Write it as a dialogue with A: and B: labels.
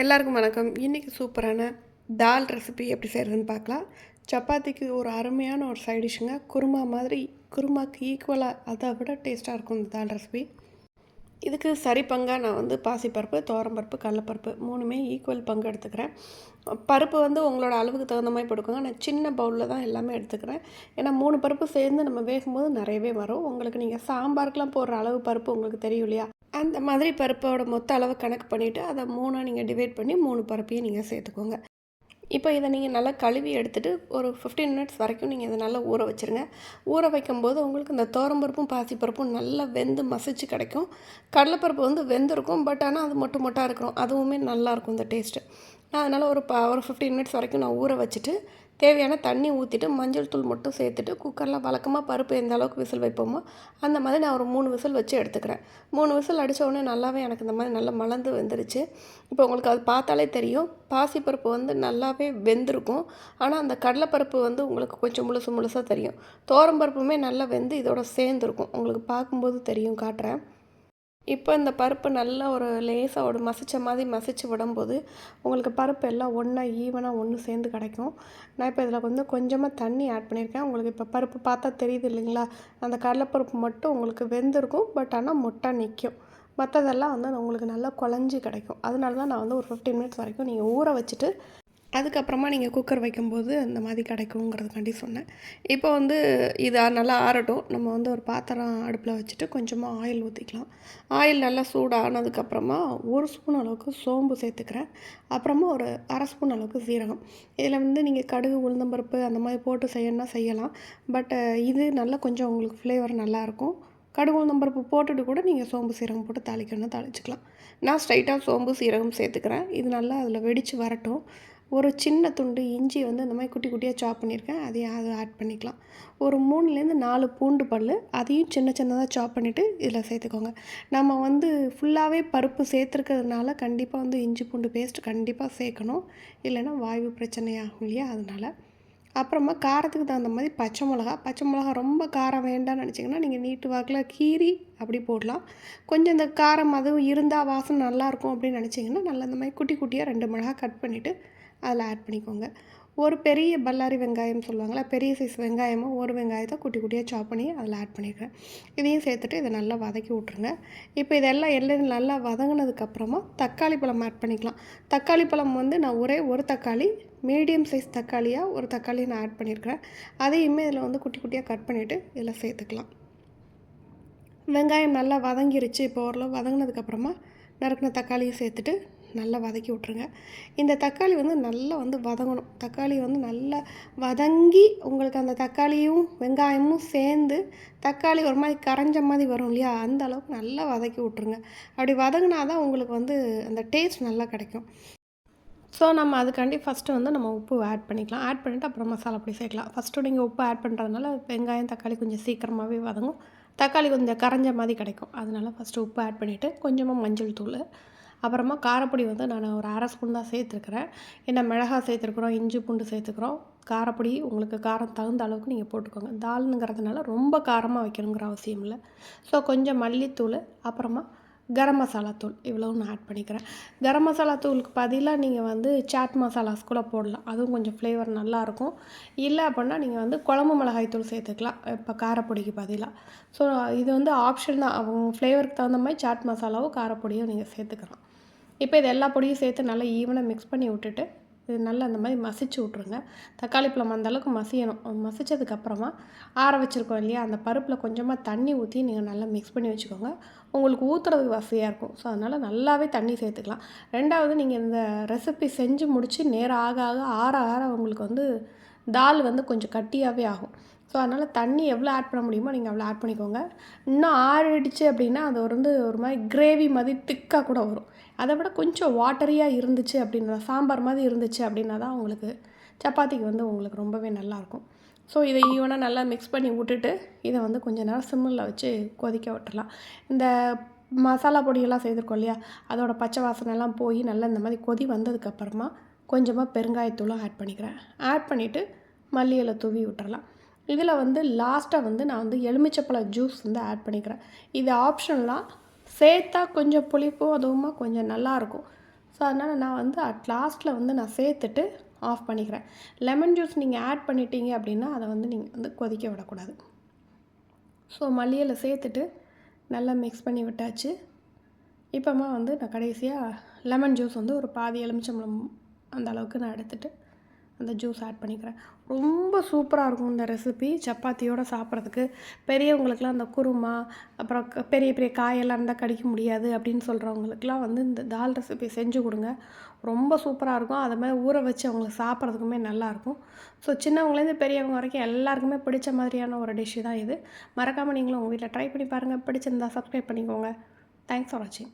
A: எல்லாருக்கும் வணக்கம். இன்றைக்கி சூப்பரான தால் ரெசிபி எப்படி செய்கிறதுன்னு பார்க்கலாம். சப்பாத்திக்கு ஒரு அருமையான ஒரு சைடிஷுங்க குருமா மாதிரி குருமாக்கு ஈக்குவலாக அதை விட டேஸ்ட்டாக இருக்கும் இந்த தால் ரெசிபி இதுக்கு சரி பங்காக நான் வந்து பாசிப்பருப்பு தோரம்பருப்பு கடலப்பருப்பு மூணுமே ஈக்குவல் பங்கு எடுத்துக்கிறேன். பருப்பு வந்து உங்களோட அளவுக்கு தகுந்த மாதிரி போட்டுக்கோங்க. நான் சின்ன பவுலில் தான் எல்லாமே எடுத்துக்கிறேன். ஏன்னா மூணு பருப்பு சேர்ந்து நம்ம வேகும்போது நிறையவே வரும். உங்களுக்கு நீங்கள் சாம்பாருக்கெலாம் போடுற அளவு பருப்பு உங்களுக்கு தெரியும் இல்லையா? அந்த மாதிரி பருப்போட மொத்த அளவு கணக்கு பண்ணிவிட்டு அதை மூணாக நீங்கள் டிவைட் பண்ணி மூணு பருப்பையும் நீங்கள் சேர்த்துக்கோங்க. இப்போ இதை நீங்கள் நல்லா கழுவி எடுத்துகிட்டு ஒரு ஃபிஃப்டீன் மினிட்ஸ் வரைக்கும் நீங்கள் இதை நல்லா ஊற வச்சுருங்க. ஊற வைக்கும்போது உங்களுக்கு இந்த தோரம்பருப்பும் பாசிப்பருப்பும் நல்லா வெந்து மசிச்சு கிடைக்கும். கடலைப்பருப்பு வந்து வெந்திருக்கும் பட் ஆனால் அது மொட்டை மொட்டாக இருக்கிறோம் அதுவுமே நல்லாயிருக்கும் இந்த டேஸ்ட்டு அதனால் ஒரு ப ஒரு ஃபிஃப்டீன் மினிட்ஸ் வரைக்கும் நான் ஊற வச்சுட்டு தேவையான தண்ணி ஊற்றிட்டு மஞ்சள் தூள் மட்டும் சேர்த்துட்டு குக்கரில் வழக்கமாக பருப்பு எந்த அளவுக்கு விசில் வைப்போமோ அந்த மாதிரி நான் ஒரு மூணு விசில் வச்சு எடுத்துக்கிறேன். மூணு விசில் அடித்த உடனே நல்லாவே எனக்கு இந்த மாதிரி நல்லா மலர்ந்து வெந்துருச்சு. இப்போ உங்களுக்கு அது பார்த்தாலே தெரியும். பாசிப்பருப்பு வந்து நல்லாவே வெந்திருக்கும். ஆனால் அந்த கடலைப்பருப்பு வந்து உங்களுக்கு கொஞ்சம் முழுசு முழுசாக தெரியும். தோரம்பருப்புமே நல்லா வெந்து இதோட சேர்ந்துருக்கும். உங்களுக்கு பார்க்கும்போது தெரியும் காட்டுறேன். இப்போ இந்த பருப்பு நல்லா ஒரு லேசாக ஒரு மசித்த மாதிரி மசித்து விடும்போது உங்களுக்கு பருப்பு எல்லாம் ஒன்றா ஈவனாக ஒன்று சேர்ந்து கிடைக்கும். நான் இப்போ இதில் வந்து கொஞ்சமாக தண்ணி ஆட் பண்ணியிருக்கேன். உங்களுக்கு இப்போ பருப்பு பார்த்தா தெரியுது இல்லைங்களா? அந்த கடலைப்பருப்பு மட்டும் உங்களுக்கு வெந்திருக்கும். பட் ஆனால் முட்டை நிற்கும் மற்றதெல்லாம் வந்து உங்களுக்கு நல்லா குழஞ்சி கிடைக்கும். அதனால தான் நான் வந்து ஒரு ஃபிஃப்டீன் மினிட்ஸ் வரைக்கும் நீங்கள் ஊற வச்சுட்டு அதுக்கப்புறமா நீங்கள் குக்கர் வைக்கும்போது அந்த மாதிரி கிடைக்குங்கிறதுக்காண்டி சொன்னேன். இப்போ வந்து இது நல்லா ஆறட்டும். நம்ம வந்து ஒரு பாத்திரம் அடுப்பில் வச்சுட்டு கொஞ்சமாக ஆயில் ஊற்றிக்கலாம் ஆயில் நல்லா சூடானதுக்கப்புறமா ஒரு ஸ்பூன் அளவுக்கு சோம்பு சேர்த்துக்கிறேன். அப்புறமா ஒரு அரை ஸ்பூன் அளவுக்கு சீரகம். இதில் வந்து நீங்கள் கடுகு உளுந்தம்பருப்பு அந்த மாதிரி போட்டு செய்யணும்னா செய்யலாம். பட் இது நல்லா கொஞ்சம் உங்களுக்கு ஃப்ளேவர் நல்லாயிருக்கும் கடுகு உளுந்தம்பருப்பு போட்டுட்டு கூட நீங்கள் சோம்பு சீரகம் போட்டு தாளிக்கணும்னா தாளிச்சிக்கலாம். நான் ஸ்ட்ரைட்டாக சோம்பு சீரகம் சேர்த்துக்கிறேன். இது நல்லா அதில் வெடித்து வரட்டும். ஒரு சின்ன துண்டு இஞ்சி வந்து இந்த மாதிரி குட்டி குட்டியாக சாப் பண்ணியிருக்கேன். அதையும் அதை ஆட் பண்ணிக்கலாம். ஒரு மூணுலேருந்து நாலு பூண்டு பல் அதையும் சின்ன சின்னதாக சாப் பண்ணிவிட்டு இதில் சேர்த்துக்கோங்க. நம்ம வந்து ஃபுல்லாகவே பருப்பு சேர்த்துருக்கிறதுனால கண்டிப்பாக வந்து இஞ்சி பூண்டு பேஸ்ட் கண்டிப்பாக சேர்க்கணும். இல்லைன்னா வாய்வு பிரச்சனையாகும் இல்லையா? அதனால் அப்புறமா காரத்துக்கு தகுந்த மாதிரி பச்சை மிளகா பச்சை மிளகா ரொம்ப காரம் வேண்டாம்னு நினச்சிங்கன்னா நீங்கள் நீட்டு வாக்கில் கீரி அப்படி போடலாம். கொஞ்சம் இந்த காரம் அதுவும் இருந்தால் வாசனை நல்லாயிருக்கும் அப்படின்னு நினச்சிங்கன்னா நல்லா இந்த மாதிரி குட்டி குட்டியாக ரெண்டு மிளகா கட் பண்ணிவிட்டு அதில் ஆட் பண்ணிக்கோங்க. ஒரு பெரிய பல்லாரி வெங்காயம் சொல்லுவாங்களா பெரிய சைஸ் வெங்காயமும் ஒரு வெங்காயத்தை குட்டி குட்டியாக சாப் பண்ணி அதில் ஆட் பண்ணிடுறேன். இதையும் சேர்த்துட்டு இதை நல்லா வதக்கி விட்ருங்க இப்போ இதெல்லாம் எல்லாம் நல்லா வதங்கினதுக்கப்புறமா தக்காளி பழம் ஆட் பண்ணிக்கலாம். தக்காளி பழம் வந்து நான் ஒரே ஒரு தக்காளி மீடியம் சைஸ் தக்காளியாக ஒரு தக்காளி நான் ஆட் பண்ணியிருக்கிறேன். அதையுமே இதில் வந்து குட்டி குட்டியாக கட் பண்ணிவிட்டு இதில் சேர்த்துக்கலாம். வெங்காயம் நல்லா வதங்கிருச்சு. இப்போ ஓரளவு வதங்கினதுக்கப்புறமா நறுக்கின தக்காளியும் சேர்த்துட்டு நல்லா வதக்கி விட்ருங்க இந்த தக்காளி வந்து நல்லா வந்து வதங்கணும். தக்காளி வந்து நல்லா வதங்கி உங்களுக்கு அந்த தக்காளியும் வெங்காயமும் சேர்ந்து தக்காளி ஒரு மாதிரி கரைஞ்ச மாதிரி வரும் இல்லையா? அந்த அளவுக்கு நல்லா வதக்கி விட்ருங்க அப்படி வதங்கினா தான் உங்களுக்கு வந்து அந்த டேஸ்ட் நல்லா கிடைக்கும். ஸோ நம்ம அதுக்காண்டி ஃபஸ்ட்டு வந்து நம்ம உப்பு ஆட் பண்ணிக்கலாம். ஆட் பண்ணிவிட்டு அப்புறம் மசாலா பொடி சேர்க்கலாம். ஃபஸ்ட்டு நீங்கள் உப்பு ஆட் பண்ணுறதுனால வெங்காயம் தக்காளி கொஞ்சம் சீக்கிரமாகவே வதங்கும். தக்காளி கொஞ்சம் கரைஞ்ச மாதிரி கிடைக்கும். அதனால் ஃபஸ்ட்டு உப்பு ஆட் பண்ணிவிட்டு கொஞ்சமாக மஞ்சள் தூள். அப்புறமா காரப்பொடி வந்து நான் ஒரு அரை ஸ்பூன் தான் சேர்த்துருக்குறேன். ஏன்னா மிளகா சேர்த்துருக்குறோம் இஞ்சி பூண்டு சேர்த்துக்கிறோம் காரப்பொடி உங்களுக்கு காரம் தகுந்த அளவுக்கு நீங்கள் போட்டுக்கோங்க. தால்னுங்கிறதுனால ரொம்ப காரமாக வைக்கணுங்கிற அவசியம் இல்லை. ஸோ கொஞ்சம் மல்லித்தூள் அப்புறமா கரம் மசாலா தூள் இவ்வளோ நான் ஆட் பண்ணிக்கிறேன். கரம் மசாலா தூளுக்கு பதிலாக நீங்கள் வந்து சாட் மசாலாஸ் கூட போடலாம். அதுவும் கொஞ்சம் ஃப்ளேவர் நல்லாயிருக்கும் இல்லை அப்படின்னா நீங்கள் வந்து குழம்பு மிளகாய் தூள் சேர்த்துக்கலாம். இப்போ காரப்பொடிக்கு பதிலாக ஸோ இது வந்து ஆப்ஷன் தான். அவங்க ஃப்ளேவருக்கு தகுந்த மாதிரி சாட் மசாலாவும் காரப்பொடியும் நீங்கள் சேர்த்துக்கலாம். இப்போ இது எல்லா பொடியும் சேர்த்து நல்லா ஈவனாக மிக்ஸ் பண்ணி விட்டுட்டு இது நல்லா அந்த மாதிரி மசிச்சு விட்ருங்க. தக்காளி பழம் அந்தளவுக்கு மசியணும். மசித்ததுக்கப்புறமா ஆற வச்சுருக்கோம் இல்லையா? அந்த பருப்பில் கொஞ்சமாக தண்ணி ஊற்றி நீங்கள் நல்லா மிக்ஸ் பண்ணி வச்சுக்கோங்க. உங்களுக்கு ஊற்றுறதுக்கு வசதியாக இருக்கும். ஸோ அதனால் நல்லாவே தண்ணி சேர்த்துக்கலாம். ரெண்டாவது நீங்கள் இந்த ரெசிபி செஞ்சு முடித்து நேரம் ஆக ஆக ஆற ஆற உங்களுக்கு வந்து தால் வந்து கொஞ்சம் கட்டியாகவே ஆகும். ஸோ அதனால் தண்ணி எவ்வளோ ஆட் பண்ண முடியுமோ நீங்கள் அவ்வளோ ஆட் பண்ணிக்கோங்க. இன்னும் ஆறிடுச்சு அப்படின்னா அது வந்து ஒரு மாதிரி கிரேவி மாதிரி திக்காக கூட வரும். அதை விட கொஞ்சம் வாட்டரியாக இருந்துச்சு அப்படின்னா சாம்பார் மாதிரி இருந்துச்சு அப்படின்னா தான் உங்களுக்கு சப்பாத்திக்கு வந்து உங்களுக்கு ரொம்பவே நல்லாயிருக்கும். ஸோ இதை ஈவனாக நல்லா மிக்ஸ் பண்ணி விட்டுட்டு இதை வந்து கொஞ்சம் நேரம் சிம்மில் வச்சு கொதிக்க விட்டுறலாம் இந்த மசாலா பொடியெல்லாம் செய்திருக்கோம் இல்லையா? அதோட பச்சை வாசனைலாம் போய் நல்லா இந்த மாதிரி கொதி வந்ததுக்கப்புறமா கொஞ்சமாக பெருங்காயத்தூளும் ஆட் பண்ணிக்கிறேன். ஆட் பண்ணிவிட்டு மல்லி தூவி விட்டுறலாம் இதில் வந்து லாஸ்ட்டாக வந்து நான் வந்து எலுமிச்சப்பழ ஜூஸ் வந்து ஆட் பண்ணிக்கிறேன். இது ஆப்ஷன்லாம் சேர்த்தா கொஞ்சம் புளிப்பும் அதுவுமா கொஞ்சம் நல்லாயிருக்கும். ஸோ அதனால் நான் வந்து அட் லாஸ்ட்டில் வந்து நான் சேர்த்துட்டு ஆஃப் பண்ணிக்கிறேன். லெமன் ஜூஸ் நீங்கள் ஆட் பண்ணிட்டீங்க அப்படின்னா அதை வந்து நீங்கள் வந்து கொதிக்க விடக்கூடாது. ஸோ மல்லியில் சேர்த்துட்டு நல்லா மிக்ஸ் பண்ணி விட்டாச்சு. இப்போமா வந்து நான் கடைசியாக லெமன் ஜூஸ் வந்து ஒரு பாதி எலுமிச்சம்பழம் அந்த அளவுக்கு நான் எடுத்துகிட்டு அந்த ஜூஸ் ஆட் பண்ணிக்கிறேன். ரொம்ப சூப்பராக இருக்கும் இந்த ரெசிபி சப்பாத்தியோடு சாப்பிட்றதுக்கு. பெரியவங்களுக்குலாம் அந்த குருமா அப்புறம் பெரிய பெரிய காயெல்லாம் இருந்தால் கடிக்க முடியாது அப்படின்னு சொல்கிறவங்களுக்குலாம் வந்து இந்த தால் ரெசிபி செஞ்சு கொடுங்க. ரொம்ப சூப்பராக இருக்கும். அது மாதிரி ஊற வச்சு அவங்களுக்கு சாப்பிட்றதுக்குமே நல்லாயிருக்கும் ஸோ சின்னவங்கலேருந்து பெரியவங்க வரைக்கும் எல்லாருக்குமே பிடிச்ச மாதிரியான ஒரு டிஷ்ஷு தான் இது. மறக்காமல் நீங்களும் உங்கள் வீட்டில் ட்ரை பண்ணி பாருங்கள் பிடிச்சிருந்தா சப்ஸ்கிரைப் பண்ணிக்கோங்க. தேங்க்ஸ் ஃபார் வாட்சிங்